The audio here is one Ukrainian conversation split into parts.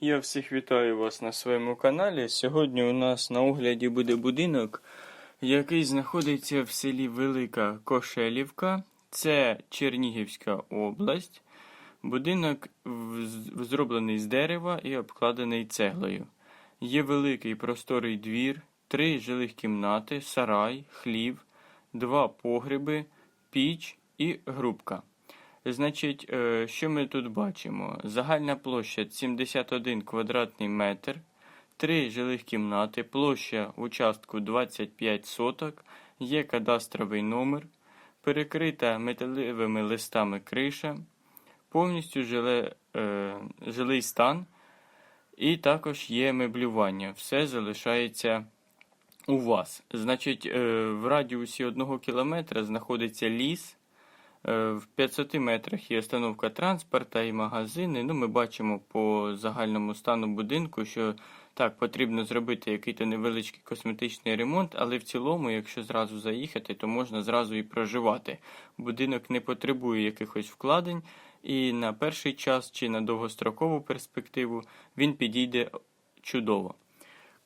Я всіх вітаю вас на своєму каналі. Сьогодні у нас на огляді буде будинок, який знаходиться в селі Велика Кошелівка. Це Чернігівська область. Будинок зроблений з дерева і обкладений цеглою. Є великий просторий двір, три жилих кімнати, сарай, хлів, два погреби, піч і грубка. Значить, е, що ми тут бачимо? Загальна площа 71 квадратний метр, три жилих кімнати, площа участку 25 соток, є кадастровий номер, перекрита металевими листами криша, повністю жиле, е, жилий стан, і також є меблювання. Все залишається у вас. Значить, е, в радіусі одного кілометра знаходиться ліс. Е, В 500 метрах є остановка транспорта і магазини. Ну, ми бачимо по загальному стану будинку, що так, потрібно зробити якийсь невеличкий косметичний ремонт, але в цілому, якщо зразу заїхати, то можна зразу і проживати. Будинок не потребує якихось вкладень, і на перший час чи на довгострокову перспективу він підійде чудово.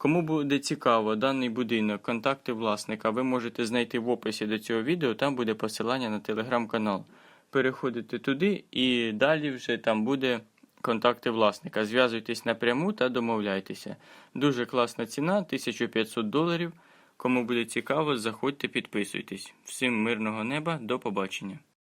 Кому буде цікаво даний будинок, контакти власника, ви можете знайти в описі до цього відео, там буде посилання на телеграм-канал. Переходите туди і далі вже там буде контакти власника. Зв'язуйтесь напряму та домовляйтеся. Дуже класна ціна 1500 доларів. Кому буде цікаво, заходьте, підписуйтесь. Всім мирного неба, до побачення.